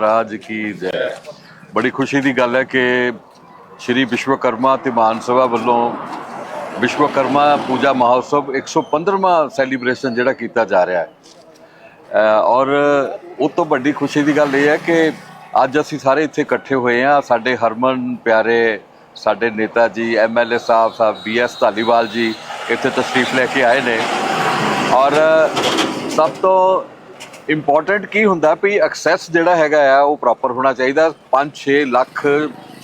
ਮਹਾਰਾਜ ਕੀ ਜੈ। ਬੜੀ ਖੁਸ਼ੀ ਦੀ ਗੱਲ ਹੈ ਕਿ ਸ਼੍ਰੀ ਵਿਸ਼ਵਕਰਮਾ ਤੇ ਮਾਨ ਸਭਾ ਵੱਲੋਂ ਵਿਸ਼ਵਕਰਮਾ ਪੂਜਾ ਮਹੋਤਸਵ 115ਵਾਂ ਸੈਲੀਬ੍ਰੇਸ਼ਨ ਜਿਹੜਾ ਕੀਤਾ ਜਾ ਰਿਹਾ ਹੈ। ਔਰ ਉਹ ਤੋਂ ਵੱਡੀ ਖੁਸ਼ੀ ਦੀ ਗੱਲ ਇਹ ਹੈ ਕਿ ਅੱਜ ਅਸੀਂ ਸਾਰੇ ਇੱਥੇ ਇਕੱਠੇ ਹੋਏ ਹਾਂ। ਸਾਡੇ ਹਰਮਨ ਪਿਆਰੇ, ਸਾਡੇ ਨੇਤਾ ਜੀ ਐਮਐਲਏ ਸਾਹਿਬ ਸਾਹਿਬ ਬੀਐਸ ਧਾਲੀਵਾਲ ਜੀ ਇੱਥੇ ਤਸ਼ਰੀਫ ਲੈ ਕੇ ਆਏ ਨੇ। ਔਰ ਸਭ ਤੋਂ ਇੰਪੋਰਟੈਂਟ ਕੀ ਹੁੰਦਾ ਵੀ ਐਕਸੈਸ ਜਿਹੜਾ ਹੈਗਾ ਆ, ਉਹ ਪ੍ਰੋਪਰ ਹੋਣਾ ਚਾਹੀਦਾ। 5-6 ਲੱਖ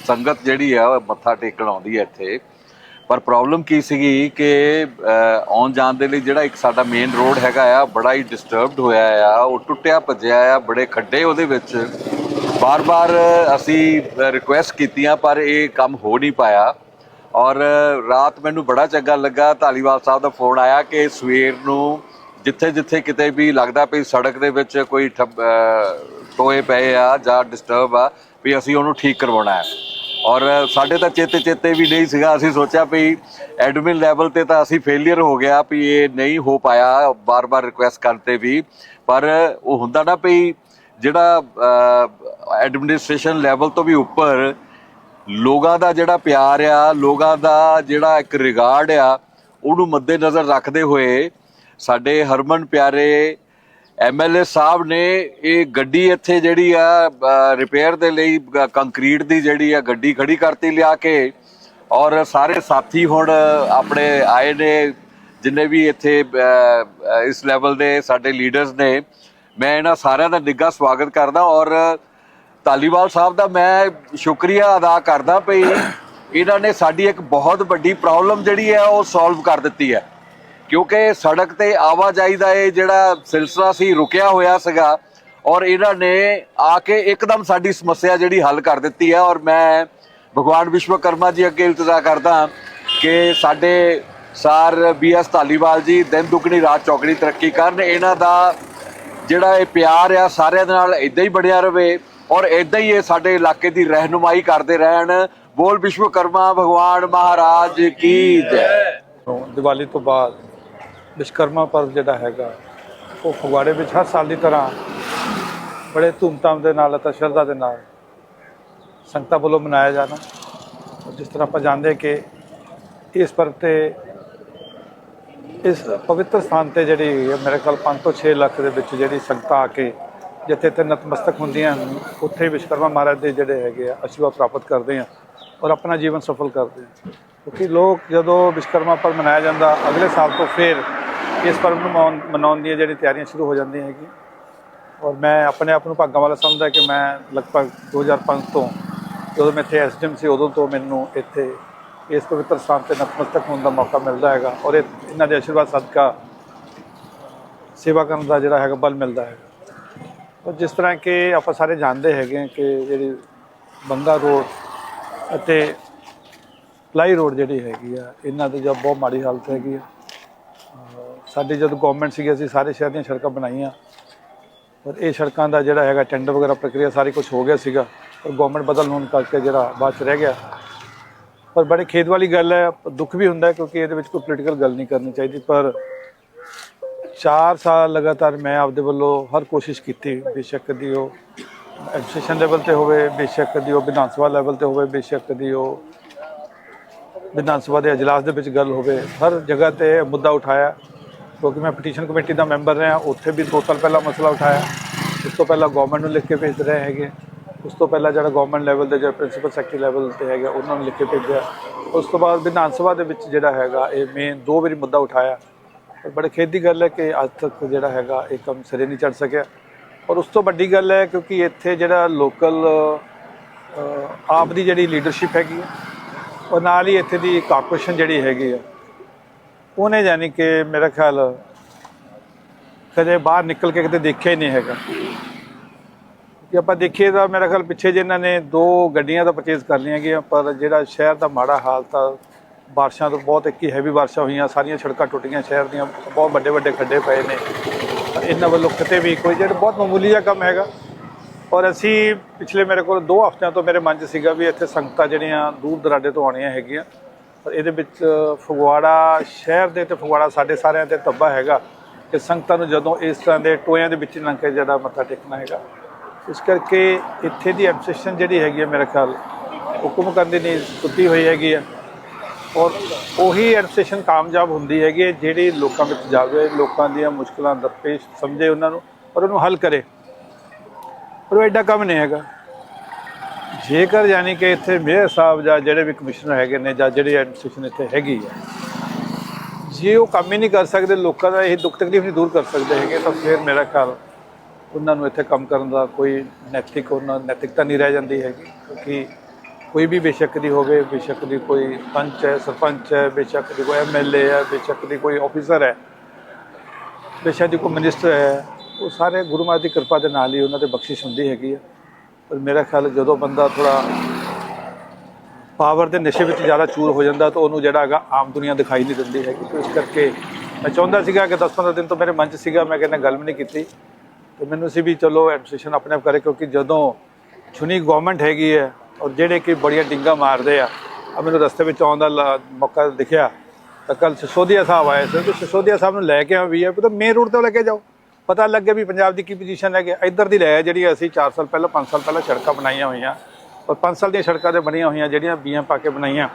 ਸੰਗਤ ਜਿਹੜੀ ਆ, ਉਹ ਮੱਥਾ ਟੇਕਣ ਆਉਂਦੀ ਹੈ ਇੱਥੇ। ਪਰ ਪ੍ਰੋਬਲਮ ਕੀ ਸੀਗੀ ਕਿ ਆਉਣ ਜਾਣ ਦੇ ਲਈ ਜਿਹੜਾ ਇੱਕ ਸਾਡਾ ਮੇਨ ਰੋਡ ਹੈਗਾ ਆ, ਬੜਾ ਹੀ ਡਿਸਟਰਬਡ ਹੋਇਆ ਆ। ਉਹ ਟੁੱਟਿਆ, ਭੱਜਿਆ ਆ, ਬੜੇ ਖੱਡੇ ਉਹਦੇ ਵਿੱਚ। ਬਾਰ-ਬਾਰ ਅਸੀਂ ਰਿਕੁਐਸਟ ਕੀਤੀਆਂ, ਪਰ ਇਹ ਕੰਮ ਹੋ ਨਹੀਂ ਪਾਇਆ। ਔਰ ਰਾਤ ਮੈਨੂੰ ਬੜਾ ਚੰਗਾ ਲੱਗਾ। ਧਾਲੀਵਾਲ ਸਾਹਿਬ ਦਾ ਫੋਨ ਆਇਆ ਕਿ ਸਵੇਰ ਨੂੰ ਜਿੱਥੇ ਜਿੱਥੇ ਕਿਤੇ ਵੀ ਲੱਗਦਾ ਵੀ ਸੜਕ ਦੇ ਵਿੱਚ ਕੋਈ ਠੱਬ- ਟੋਏ ਪਏ ਆ ਜਾਂ ਡਿਸਟਰਬ ਆ, ਵੀ ਅਸੀਂ ਉਹਨੂੰ ਠੀਕ ਕਰਵਾਉਣਾ ਹੈ। ਔਰ ਸਾਡੇ ਤਾਂ ਚੇਤੇ ਚੇਤੇ ਵੀ ਨਹੀਂ ਸੀਗਾ, ਅਸੀਂ ਸੋਚਿਆ ਵੀ ਐਡਮਿਨ ਲੈਵਲ ਤੇ ਤਾਂ ਅਸੀਂ ਫੇਲਿਅਰ ਹੋ ਗਿਆ ਵੀ ਇਹ ਨਹੀਂ ਹੋ ਪਾਇਆ, ਬਾਰ-ਬਾਰ ਰਿਕੁਐਸਟ ਕਰਤੇ ਵੀ। ਪਰ ਉਹ ਹੁੰਦਾ ਨਾ ਵੀ ਜਿਹੜਾ ਐਡਮਿਨਿਸਟ੍ਰੇਸ਼ਨ ਲੈਵਲ ਤੋਂ ਵੀ ਉੱਪਰ ਲੋਕਾਂ ਦਾ ਜਿਹੜਾ ਪਿਆਰ ਆ, ਲੋਕਾਂ ਦਾ ਜਿਹੜਾ ਇੱਕ ਰਿਗਾਰਡ ਆ, ਉਹਨੂੰ ਮੱਦੇ ਨਜ਼ਰ ਰੱਖਦੇ ਹੋਏ ਸਾਡੇ ਹਰਮਨ ਪਿਆਰੇ ਐਮਐਲਏ ਸਾਹਿਬ ਨੇ ਇਹ ਗੱਡੀ ਇੱਥੇ ਜਿਹੜੀ ਆ ਰਿਪੇਅਰ ਦੇ ਲਈ ਕੰਕਰੀਟ ਦੀ ਜਿਹੜੀ ਆ, ਗੱਡੀ ਖੜੀ ਕਰਤੀ ਲਿਆ ਕੇ। ਔਰ ਸਾਰੇ ਸਾਥੀ ਹੁਣ ਆਪਣੇ ਆਏ ਨੇ, ਜਿੰਨੇ ਵੀ ਇੱਥੇ ਇਸ ਲੈਵਲ ਦੇ ਸਾਡੇ ਲੀਡਰਸ ਨੇ। ਮੈਂ ਇਹਨਾਂ ਸਾਰਿਆਂ ਦਾ ਨਿੱਘਾ ਸਵਾਗਤ ਕਰਦਾ ਔਰ ਧਾਲੀਵਾਲ ਸਾਹਿਬ ਦਾ ਮੈਂ ਸ਼ੁਕਰੀਆ ਅਦਾ ਕਰਦਾ ਭਈ ਇਹਨਾਂ ਨੇ ਸਾਡੀ ਇੱਕ ਬਹੁਤ ਵੱਡੀ ਪ੍ਰੋਬਲਮ ਜਿਹੜੀ ਹੈ, ਉਹ ਸੋਲਵ ਕਰ ਦਿੱਤੀ ਹੈ। ਕਿਉਂਕਿ ਸੜਕ ਤੇ ਆਵਾਜਾਈ ਦਾ ਇਹ ਜਿਹੜਾ ਸਿਲਸਿਲਾ ਸੀ, ਰੁਕਿਆ ਹੋਇਆ ਸੀਗਾ ਔਰ ਇਹਨਾਂ ਨੇ ਆ ਕੇ ਇੱਕਦਮ ਸਾਡੀ ਸਮੱਸਿਆ ਜਿਹੜੀ ਹੱਲ ਕਰ ਦਿੱਤੀ ਹੈ ਔਰ ਮੈਂ ਭਗਵਾਨ ਵਿਸ਼ਵਕਰਮਾ ਜੀ ਅੱਗੇ ਇਲਤਜਾ ਕਰਦਾ ਕਿ ਸਾਡੇ ਸਰ ਬੀਐਸ ਧਾਲੀਵਾਲ ਜੀ ਦਿਨ ਦੁਗਣੀ, ਰਾਤ ਚੌਗਣੀ ਤਰੱਕੀ ਕਰਨ। ਇਹਨਾਂ ਦਾ ਜਿਹੜਾ ਇਹ ਪਿਆਰ ਆ, ਸਾਰਿਆਂ ਦੇ ਨਾਲ ਇਦਾਂ ਹੀ ਬਣਿਆ ਰਵੇ ਔਰ ਇਦਾਂ ਹੀ ਇਹ ਸਾਡੇ ਇਲਾਕੇ ਦੀ ਰਹਿਨੁਮਾਈ ਕਰਦੇ ਰਹਿਣ। ਬੋਲ ਵਿਸ਼ਵਕਰਮਾ, ਭਗਵਾਨ ਮਹਾਰਾਜ ਕੀ ਜੈ। ਦੀਵਾਲੀ ਤੋਂ ਬਾਅਦ ਵਿਸ਼ਕਰਮਾ ਪਰਵ ਜਿਹੜਾ ਹੈਗਾ, ਉਹ ਫਗਵਾੜੇ ਵਿੱਚ ਹਰ ਸਾਲ ਦੀ ਤਰ੍ਹਾਂ ਬੜੇ ਧੂਮਧਾਮ ਦੇ ਨਾਲ ਅਤੇ ਸ਼ਰਧਾ ਦੇ ਨਾਲ ਸੰਗਤਾਂ ਵੱਲੋਂ ਮਨਾਇਆ ਜਾਣਾ ਜਿਸ ਤਰ੍ਹਾਂ ਆਪਾਂ ਜਾਣਦੇ ਕਿ ਇਸ ਪਰਵ ਤੇ, ਇਸ ਪਵਿੱਤਰ ਸਥਾਨ ਤੇ ਜਿਹੜੀ ਮੇਰੇ ਕੋਲ 5 ਤੋਂ 6 ਲੱਖ ਦੇ ਵਿੱਚ ਜਿਹੜੀ ਸੰਗਤਾਂ ਆ ਕੇ ਜਿੱਥੇ ਤੇ ਨਤਮਸਤਕ ਹੁੰਦੀਆਂ ਹਨ, ਉੱਥੇ ਵਿਸ਼ਕਰਮਾ ਮਹਾਰਾਜ ਦੇ ਜਿਹੜੇ ਹੈਗੇ ਆ, ਆਸ਼ੀਰਵਾਦ ਪ੍ਰਾਪਤ ਕਰਦੇ ਆ ਔਰ ਆਪਣਾ ਜੀਵਨ ਸਫਲ ਕਰਦੇ ਆ। ਕਿਉਂਕਿ ਲੋਕ ਜਦੋਂ ਵਿਸ਼ਕਰਮਾ ਪਰਵ ਮਨਾਇਆ ਜਾਂਦਾ, ਅਗਲੇ ਸਾਲ ਤੋਂ ਫਿਰ ਇਸ ਪਰਬ ਨੂੰ ਮਨਾਉਣ- ਮਨਾਉਣ ਦੀਆਂ ਜਿਹੜੀਆਂ ਤਿਆਰੀਆਂ ਸ਼ੁਰੂ ਹੋ ਜਾਂਦੀਆਂ ਹੈਗੀਆਂ। ਔਰ ਮੈਂ ਆਪਣੇ ਆਪ ਨੂੰ ਭਾਗਾਂ ਵਾਲਾ ਸਮਝਦਾ ਕਿ ਮੈਂ ਲਗਭਗ 2005 ਤੋਂ ਜਦੋਂ ਮੈਂ ਇੱਥੇ ਐਸਡੀਐਮ ਸੀ ਉਦੋਂ ਤੋਂ ਮੈਨੂੰ ਇੱਥੇ ਇਸ ਪਵਿੱਤਰ ਸਥਾਨ ਤੇ ਨਤਮਸਤਕ ਹੋਣ ਦਾ ਮੌਕਾ ਮਿਲਦਾ ਹੈਗਾ ਔਰ ਇਹ ਇਹਨਾਂ ਦੇ ਆਸ਼ੀਰਵਾਦ ਸਦਕਾ ਸੇਵਾ ਕਰਨ ਦਾ ਜਿਹੜਾ ਹੈਗਾ ਬਲ ਮਿਲਦਾ ਹੈਗਾ। ਔਰ ਜਿਸ ਤਰ੍ਹਾਂ ਕਿ ਆਪਾਂ ਸਾਰੇ ਜਾਣਦੇ ਹੈਗੇ ਹਾਂ ਕਿ ਜਿਹੜੀ ਬੰਗਾ ਰੋਡ ਅਤੇ ਪਲਾਈ ਰੋਡ ਜਿਹੜੀ ਹੈਗੀ ਆ, ਇਹਨਾਂ ਦੀ ਜੋ ਬਹੁਤ ਮਾੜੀ ਹਾਲਤ ਹੈਗੀ ਆ। ਸਾਡੀ ਜਦੋਂ ਗਵਰਨਮੈਂਟ ਸੀਗੀ, ਅਸੀਂ ਸਾਰੇ ਸ਼ਹਿਰ ਦੀਆਂ ਸੜਕਾਂ ਬਣਾਈਆਂ। ਪਰ ਇਹ ਸੜਕਾਂ ਦਾ ਜਿਹੜਾ ਹੈਗਾ ਟੈਂਡਰ ਵਗੈਰਾ ਪ੍ਰਕਿਰਿਆ ਸਾਰੀ ਕੁਝ ਹੋ ਗਿਆ ਸੀਗਾ। ਪਰ ਗਵਰਨਮੈਂਟ ਬਦਲ ਹੋਣ ਕਰਕੇ ਜਿਹੜਾ ਬਾਅਦ ਚ ਰਹਿ ਗਿਆ। ਪਰ ਬੜੇ ਖੇਦ ਵਾਲੀ ਗੱਲ ਹੈ, ਦੁੱਖ ਵੀ ਹੁੰਦਾ ਕਿਉਂਕਿ ਇਹਦੇ ਵਿੱਚ ਕੋਈ ਪੋਲੀਟੀਕਲ ਗੱਲ ਨਹੀਂ ਕਰਨੀ ਚਾਹੀਦੀ। ਪਰ 4 ਸਾਲ ਲਗਾਤਾਰ ਮੈਂ ਆਪਦੇ ਵੱਲੋਂ ਹਰ ਕੋਸ਼ਿਸ਼ ਕੀਤੀ, ਬੇਸ਼ੱਕ ਦੀ ਉਹ ਐਡਮਿਨਿਸਟ੍ਰੇਸ਼ਨ ਲੈਵਲ ਤੇ ਹੋਵੇ, ਬੇਸ਼ੱਕ ਦੀ ਉਹ ਵਿਧਾਨ ਸਭਾ ਲੈਵਲ ਤੇ ਹੋਵੇ, ਬੇਸ਼ੱਕ ਦੀ ਉਹ ਵਿਧਾਨ ਸਭਾ ਦੇ ਅਜਲਾਸ ਦੇ ਵਿੱਚ ਗੱਲ ਹੋਵੇ। ਹਰ ਜਗ੍ਹਾ ਤੇ ਮੁੱਦਾ ਉਠਾਇਆ। ਕਿਉਂਕਿ ਮੈਂ ਪਟੀਸ਼ਨ ਕਮੇਟੀ ਦਾ ਮੈਂਬਰ ਰਿਹਾ, ਉੱਥੇ ਵੀ ਦੋ ਸਾਲ ਪਹਿਲਾਂ ਮਸਲਾ ਉਠਾਇਆ। ਉਸ ਤੋਂ ਪਹਿਲਾਂ ਗਵਰਨਮੈਂਟ ਨੂੰ ਲਿਖ ਕੇ ਭੇਜ ਰਹੇ ਹੈਗੇ। ਉਸ ਤੋਂ ਪਹਿਲਾਂ ਜਿਹੜਾ ਗਵਰਨਮੈਂਟ ਲੈਵਲ ਦੇ ਜਿਹੜਾ ਪ੍ਰਿੰਸੀਪਲ ਸੈਕਟਰੀ ਲੈਵਲ ਤੇ ਹੈਗਾ, ਉਹਨਾਂ ਨੂੰ ਲਿਖ ਕੇ ਭੇਜਿਆ। ਉਸ ਤੋਂ ਬਾਅਦ ਵਿਧਾਨ ਸਭਾ ਦੇ ਵਿੱਚ ਜਿਹੜਾ ਹੈਗਾ, ਇਹ ਮੇਨ ਦੋ ਵਾਰੀ ਮੁੱਦਾ ਉਠਾਇਆ। ਪਰ ਬੜੇ ਖੇਦ ਦੀ ਗੱਲ ਹੈ ਕਿ ਅੱਜ ਤੱਕ ਜਿਹੜਾ ਹੈਗਾ, ਇਹ ਕੰਮ ਸਿਰੇ ਨਹੀਂ ਚੜ ਸਕਿਆ। ਔਰ ਉਸ ਤੋਂ ਵੱਡੀ ਗੱਲ ਹੈ ਕਿਉਂਕਿ ਇੱਥੇ ਜਿਹੜਾ ਲੋਕਲ ਆਪ ਦੀ ਜਿਹੜੀ ਲੀਡਰਸ਼ਿਪ ਹੈਗੀ ਔਰ ਨਾਲ ਹੀ ਇੱਥੇ ਦੀ ਕਾਰਪੋਰੇਸ਼ਨ ਜਿਹੜੀ ਹੈਗੀ ਆ ਉਹਨੇ ਯਾਨੀ ਕਿ ਮੇਰਾ ਖਿਆਲ ਕਦੇ ਬਾਹਰ ਨਿਕਲ ਕੇ ਕਿਤੇ ਦੇਖਿਆ ਹੀ ਨਹੀਂ ਹੈਗਾ। ਕਿ ਆਪਾਂ ਦੇਖੀਏ ਤਾਂ ਮੇਰਾ ਖਿਆਲ ਪਿੱਛੇ ਜਿਹਨਾਂ ਨੇ ਦੋ ਗੱਡੀਆਂ ਤਾਂ ਪਰਚੇਜ਼ ਕਰ ਲਈਆਂ ਗਈਆਂ, ਪਰ ਜਿਹੜਾ ਸ਼ਹਿਰ ਦਾ ਮਾੜਾ ਹਾਲਤ ਆ ਬਾਰਿਸ਼ਾਂ ਤੋਂ ਬਹੁਤ ਇੱਕ ਹੀ ਹੈਵੀ ਬਾਰਿਸ਼ਾਂ ਹੋਈਆਂ, ਸਾਰੀਆਂ ਸੜਕਾਂ ਟੁੱਟੀਆਂ, ਸ਼ਹਿਰ ਦੀਆਂ ਬਹੁਤ ਵੱਡੇ ਵੱਡੇ ਖੱਡੇ ਪਏ ਨੇ। ਇਹਨਾਂ ਵੱਲੋਂ ਕਿਤੇ ਵੀ ਕੋਈ ਜਿਹੜਾ ਬਹੁਤ ਮਾਮੂਲੀ ਜਿਹਾ ਕੰਮ ਹੈਗਾ। ਔਰ ਅਸੀਂ ਪਿਛਲੇ ਮੇਰੇ ਕੋਲ 2 ਹਫ਼ਤਿਆਂ ਤੋਂ ਮੇਰੇ ਮਨ 'ਚ ਸੀਗਾ ਵੀ ਇੱਥੇ ਸੰਗਤਾਂ ਜਿਹੜੀਆਂ ਦੂਰ ਦਰਾਡੇ ਤੋਂ ਆਉਣੀਆਂ ਹੈਗੀਆਂ। ਇਹਦੇ ਵਿੱਚ ਫਗਵਾੜਾ ਸ਼ਹਿਰ ਦੇ ਤੇ ਫਗਵਾੜਾ ਸਾਡੇ ਸਾਰਿਆਂ ਤੇ ਧੱਬਾ ਹੈਗਾ ਕਿ ਸੰਗਤਾਂ ਨੂੰ ਜਦੋਂ ਇਸ ਤਰ੍ਹਾਂ ਦੇ ਟੋਇਆਂ ਦੇ ਵਿੱਚ ਲੰਘ ਕੇ ਜਿਹੜਾ ਮੱਥਾ ਟੇਕਣਾ ਹੈਗਾ। ਇਸ ਕਰਕੇ ਇੱਥੇ ਦੀ ਐਡਮਿਨਿਸਟ੍ਰੇਸ਼ਨ ਜਿਹੜੀ ਹੈਗੀ ਹੈ ਮੇਰੇ ਖਿਆਲ ਹੁਕਮ ਕਰਨ ਦੀ ਨਹੀਂ ਟੁੱਟੀ ਹੋਈ ਹੈਗੀ ਹੈ। ਔਰ ਉਹੀ ਐਡਮਿਨਿਸਟ੍ਰੇਸ਼ਨ ਕਾਮਯਾਬ ਹੁੰਦੀ ਹੈਗੀ ਹੈ ਜਿਹੜੀ ਲੋਕਾਂ ਵਿੱਚ ਜਾਵੇ, ਲੋਕਾਂ ਦੀਆਂ ਮੁਸ਼ਕਲਾਂ ਦਰਪੇਸ਼ ਸਮਝੇ ਉਹਨਾਂ ਨੂੰ ਔਰ ਉਹਨੂੰ ਹੱਲ ਕਰੇ। ਪਰ ਉਹ ਐਡਾ ਕੰਮ ਨਹੀਂ ਹੈਗਾ। ਜੇਕਰ ਯਾਨੀ ਕਿ ਇੱਥੇ ਮੇਅਰ ਸਾਹਿਬ ਜਾਂ ਜਿਹੜੇ ਵੀ ਕਮਿਸ਼ਨਰ ਹੈਗੇ ਨੇ ਜਾਂ ਜਿਹੜੀ ਐਡਮਿਨਿਸਟ੍ਰੇਸ਼ਨ ਇੱਥੇ ਹੈਗੀ ਹੈ, ਜੇ ਉਹ ਕੰਮ ਹੀ ਨਹੀਂ ਕਰ ਸਕਦੇ, ਲੋਕਾਂ ਦਾ ਇਹ ਦੁੱਖ ਤਕਲੀਫ ਨਹੀਂ ਦੂਰ ਕਰ ਸਕਦੇ ਹੈਗੇ, ਤਾਂ ਫਿਰ ਮੇਰਾ ਖਿਆਲ ਉਹਨਾਂ ਨੂੰ ਇੱਥੇ ਕੰਮ ਕਰਨ ਦਾ ਕੋਈ ਨੈਤਿਕ ਉਹਨਾਂ ਨੈਤਿਕਤਾ ਨਹੀਂ ਰਹਿ ਜਾਂਦੀ ਹੈਗੀ, ਕਿਉਂਕਿ ਕੋਈ ਵੀ ਬੇਸ਼ੱਕ ਦੀ ਹੋਵੇ, ਬੇਸ਼ੱਕ ਦੀ ਕੋਈ ਪੰਚ ਹੈ, ਸਰਪੰਚ ਹੈ, ਬੇਸ਼ੱਕ ਦੀ ਕੋਈ ਐਮਐਲਏ ਹੈ, ਬੇਸ਼ੱਕ ਦੀ ਕੋਈ ਆਫੀਸਰ ਹੈ, ਬੇਸ਼ੱਕ ਦੀ ਕੋਈ ਮਿਨਿਸਟਰ ਹੈ, ਉਹ ਸਾਰੇ ਗੁਰੂ ਮਹਾਰਾਜ ਦੀ ਕਿਰਪਾ ਦੇ ਨਾਲ ਹੀ ਉਹਨਾਂ ਤੇ ਬਖਸ਼ਿਸ਼ ਹੁੰਦੀ ਹੈਗੀ ਹੈ। ਪਰ ਮੇਰਾ ਖਿਆਲ ਜਦੋਂ ਬੰਦਾ ਥੋੜਾ ਪਾਵਰ ਦੇ ਨਸ਼ੇ ਵਿੱਚ ਜ਼ਿਆਦਾ ਚੂਰ ਹੋ ਜਾਂਦਾ ਤਾਂ ਉਹਨੂੰ ਜਿਹੜਾ ਹੈਗਾ ਆਮ ਦੁਨੀਆ ਦਿਖਾਈ ਨਹੀਂ ਦਿੰਦੀ ਹੈਗੀ। ਤੇ ਇਸ ਕਰਕੇ ਮੈਂ ਚਾਹੁੰਦਾ ਸੀਗਾ ਕਿ 10-15 ਦਿਨ ਤੋਂ ਮੇਰੇ ਮਨ 'ਚ ਸੀਗਾ, ਮੈਂ ਕਹਿੰਦਾ ਗੱਲ ਵੀ ਨਹੀਂ ਕੀਤੀ। ਤੇ ਮੈਨੂੰ ਸੀ ਵੀ ਚਲੋ ਐਡਮਿਨਿਸਟ੍ਰੇਸ਼ਨ ਆਪਣੇ ਆਪ ਕਰੇ ਕਿਉਂਕਿ ਜਦੋਂ ਚੁਣੀ ਗਵਰਨਮੈਂਟ ਹੈਗੀ ਹੈ ਔਰ ਜਿਹੜੇ ਕਿ ਬੜੀਆਂ ਡਿੰਗਾ ਮਾਰਦੇ ਆ ਆ ਮੈਨੂੰ ਰਸਤੇ ਵਿੱਚ ਆਉਣ ਦਾ ਲ- ਮੌਕਾ ਦਿਖਿਆ। ਤਾਂ ਕੱਲ ਸਿਸੋਦੀਆ ਸਾਹਿਬ ਆਏ ਸੀ। ਤੇ ਸਿਸੋਦੀਆ ਸਾਹਿਬ ਨੂੰ ਲੈ ਕੇ ਆ ਵੀ ਹੈ ਤਾਂ ਮੇਨ ਰੋਡ ਤੇ ਲੈ ਕੇ ਜਾਓ। ਪਤਾ ਲੱਗੇ ਵੀ ਪੰਜਾਬ ਦੀ ਕੀ ਪੋਜੀਸ਼ਨ ਹੈਗੀ ਇੱਧਰ ਦੀ ਲੈ ਜਿਹੜੀ ਅਸੀਂ 4 ਸਾਲ ਪਹਿਲਾਂ 5 ਸਾਲ ਪਹਿਲਾਂ ਸੜਕਾਂ ਬਣਾਈਆਂ ਹੋਈਆਂ। ਔਰ 5 ਸਾਲ ਦੀਆਂ ਸੜਕਾਂ ਤੇ ਬਣੀਆਂ ਹੋਈਆਂ, ਜਿਹੜੀਆਂ ਬੀਆਂ ਪਾ ਕੇ ਬਣਾਈਆਂ।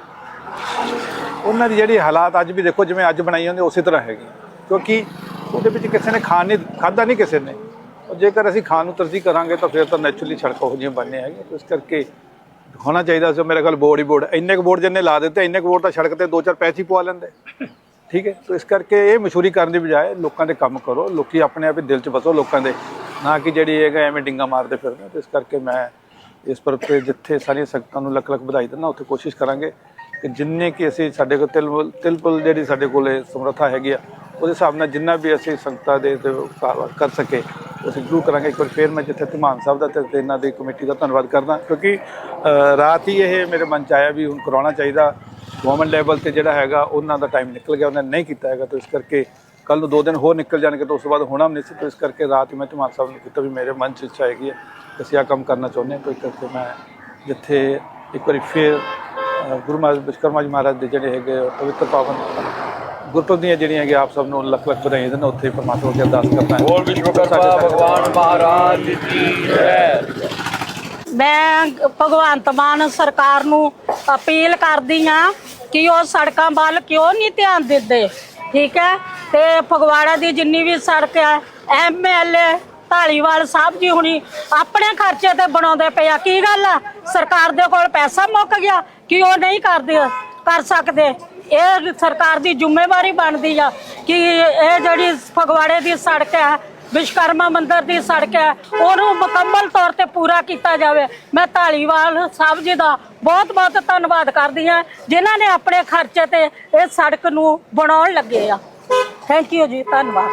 ਉਹਨਾਂ ਦੀ ਜਿਹੜੀ ਹਾਲਾਤ ਅੱਜ ਵੀ ਦੇਖੋ, ਜਿਵੇਂ ਅੱਜ ਬਣਾਈ ਹੁੰਦੀ, ਉਸੇ ਤਰ੍ਹਾਂ ਹੈਗੀ। ਕਿਉਂਕਿ ਉਹਦੇ ਵਿੱਚ ਕਿਸੇ ਨੇ ਖਾਣ ਨਹੀਂ ਖਾਦਾ ਨਹੀਂ ਕਿਸੇ ਨੇ। ਔਰ ਜੇਕਰ ਅਸੀਂ ਖਾਣ ਨੂੰ ਤਰਜੀਹ ਕਰਾਂਗੇ, ਤਾਂ ਫਿਰ ਤਾਂ ਨੈਚੁਰਲੀ ਸੜਕਾਂ ਉਹ ਜਿਹੀਆਂ ਬਣਨੇ ਹੈਗੀਆਂ। ਇਸ ਕਰਕੇ ਹੋਣਾ ਚਾਹੀਦਾ ਸੀ ਮੇਰੇ ਕੋਲ ਬੋਰਡ ਹੀ ਬੋਰਡ ਇੰਨੇ ਕੁ ਬੋਰਡ ਜਿੰਨੇ ਲਾ ਦਿੱਤੇ, ਇੰਨੇ ਕੁ ਬੋਰਡ ਤਾਂ ਸੜਕ ਤੇ ਦੋ ਚਾਰ ਪੈਸੇ ਹੀ ਪਵਾ ਲੈਂਦੇ। ਠੀਕ ਹੈ? ਸੋ ਇਸ ਕਰਕੇ ਇਹ ਮਸ਼ਹੂਰੀ ਕਰਨ ਦੀ ਬਜਾਏ ਲੋਕਾਂ ਦੇ ਕੰਮ ਕਰੋ, ਲੋਕੀ ਆਪਣੇ ਆਪ ਹੀ ਦਿਲ 'ਚ ਵਸੋ ਲੋਕਾਂ ਦੇ, ਨਾ ਕਿ ਜਿਹੜੀ ਹੈਗਾ ਐਵੇਂ ਡਿੰਗਾ ਮਾਰਦੇ ਫਿਰਦੇ ਤੇ ਇਸ ਕਰਕੇ ਮੈਂ ਇਸ ਪਰ ਤੇ ਜਿੱਥੇ ਸਾਰੀਆਂ ਸੰਗਤਾਂ ਨੂੰ ਲੱਖ ਲੱਖ ਵਧਾਈ ਦਿੰਦਾ, ਉੱਥੇ ਕੋਸ਼ਿਸ਼ ਕਰਾਂਗੇ ਕਿ ਜਿੰਨੇ ਕਿ ਅਸੀਂ ਸਾਡੇ ਕੋਲ ਤਿਲ ਤਿਲਪੁਲ ਜਿਹੜੀ ਸਾਡੇ ਕੋਲੇ ਸਮਰੱਥਾ ਹੈਗੀ ਆ, ਉਹਦੇ ਹਿਸਾਬ ਨਾਲ ਜਿੰਨਾ ਵੀ ਅਸੀਂ ਸੰਗਤਾਂ ਦੇ ਤੇ ਕਰ ਸਕੇ, ਅਸੀਂ ਜ਼ਰੂਰ ਕਰਾਂਗੇ। ਇੱਕ ਵਾਰ ਫੇਰ ਮੈਂ ਜਿੱਥੇ ਧਮਾਨ ਸਾਹਿਬ ਦਾ ਤੇ ਇਹਨਾਂ ਦੀ ਕਮੇਟੀ ਦਾ ਧੰਨਵਾਦ ਕਰਦਾ, ਕਿਉਂਕਿ ਰਾਤ ਹੀ ਇਹ ਮੇਰੇ ਮਨ ਚ ਆਇਆ ਵੀ ਹੁਣ ਕਰਾਉਣਾ ਚਾਹੀਦਾ। ਗਵਰਨਮੈਂਟ ਲੈਵਲ ਤੇ ਜਿਹੜਾ ਹੈਗਾ ਉਹਨਾਂ ਦਾ ਟਾਈਮ ਨਿਕਲ ਗਿਆ ਉਹਨਾਂ ਨੇ ਨਹੀਂ ਕੀਤਾ ਹੈਗਾ ਤਾਂ ਇਸ ਕਰਕੇ ਕੱਲ ਨੂੰ ਦੋ ਦਿਨ ਹੋਰ ਨਿਕਲ ਜਾਣਗੇ ਤਾਂ ਉਸ ਤੋਂ ਬਾਅਦ ਹੋਣਾ ਵੀ ਨਹੀਂ ਸੀ ਤਾਂ ਇਸ ਕਰਕੇ ਰਾਤ ਹੀ ਮੈਂ ਧਮਾਨ ਸਾਹਿਬ ਨੂੰ ਕੀਤਾ ਵੀ ਮੇਰੇ ਮਨ ਚ ਇੱਛਾ ਹੈਗੀ ਹੈ ਕਿ ਅਸੀਂ ਆਹ ਕੰਮ ਕਰਨਾ ਚਾਹੁੰਦੇ ਹਾਂ ਇਸ ਕਰਕੇ ਮੈਂ ਜਿੱਥੇ ਇੱਕ ਵਾਰੀ ਫੇਰ ਗੁਰੂ ਮਹਾਰਾਜ ਵਿਸ਼ਕਰਮਾ ਜੀ ਮਹਾਰਾਜ ਦੇ ਜਿਹੜੇ ਹੈਗੇ ਪਵਿੱਤਰ ਪਾਵਨ ਗੁਰਪੁਰਬ ਦੀਆਂ ਜਿਹੜੀਆਂ ਹੈਗੇ ਆਪ ਸਭ ਨੂੰ ਲੱਖ ਲੱਖ ਵਧਾਈਆਂ ਦੇਣ ਉੱਥੇ ਪਰਮਾਤਮਾ ਅੱਗੇ ਅਰਦਾਸ ਕਰਦਾ ਬੋਲ ਵਿਸ਼ਵਕਰਮਾ ਭਗਵਾਨ ਮਹਾਰਾਜ ਕੀ ਜੈ। ਮੈਂ ਭਗਵੰਤ ਮਾਨ ਸਰਕਾਰ ਨੂੰ ਅਪੀਲ ਕਰਦੀ ਆ ਕਿ ਉਹ ਸੜਕਾਂ ਵੱਲ ਕਿਉਂ ਨਹੀਂ ਧਿਆਨ ਦਿੰਦੇ, ਠੀਕ ਹੈ? ਤੇ ਫਗਵਾੜਾ ਦੀ ਜਿੰਨੀ ਵੀ ਸੜਕ ਹੈ ਐਮਐਲਏ ਢਾਲੀਵਾਲ ਸਾਹਿਬ ਜੀ ਹੁਣੀ ਆਪਣੇ ਖਰਚੇ ਤੇ ਬਣਾਉਂਦੇ ਪਏ ਆ। ਕੀ ਗੱਲ ਆ? ਸਰਕਾਰ ਦੇ ਕੋਲ ਪੈਸਾ ਮੁੱਕ ਗਿਆ, ਕਿ ਉਹ ਨਹੀਂ ਕਰਦੇ, ਕਰ ਸਕਦੇ? ਇਹ ਸਰਕਾਰ ਦੀ ਜ਼ਿੰਮੇਵਾਰੀ ਬਣਦੀ ਆ ਕਿ ਇਹ ਜਿਹੜੀ ਫਗਵਾੜੇ ਦੀ ਸੜਕ ਹੈ ਵਿਸ਼ਕਰਮਾ ਮੰਦਿਰ ਦੀ ਸੜਕ ਹੈ। ਉਹਨੂੰ ਮੁਕੰਮਲ ਤੌਰ ਤੇ ਪੂਰਾ ਕੀਤਾ ਜਾਵੇ। ਮੈਂ ਢਾਲੀਵਾਲ ਸਾਹਿਬ ਜੀ ਦਾ ਬਹੁਤ ਬਹੁਤ ਧੰਨਵਾਦ ਕਰਦੀ ਹਾਂ, ਜਿਨ੍ਹਾਂ ਨੇ ਆਪਣੇ ਖਰਚੇ ਤੇ ਇਹ ਸੜਕ ਨੂੰ ਬਣਾਉਣ ਲੱਗੇ ਆ। ਥੈਂਕ ਯੂ ਜੀ, ਧੰਨਵਾਦ।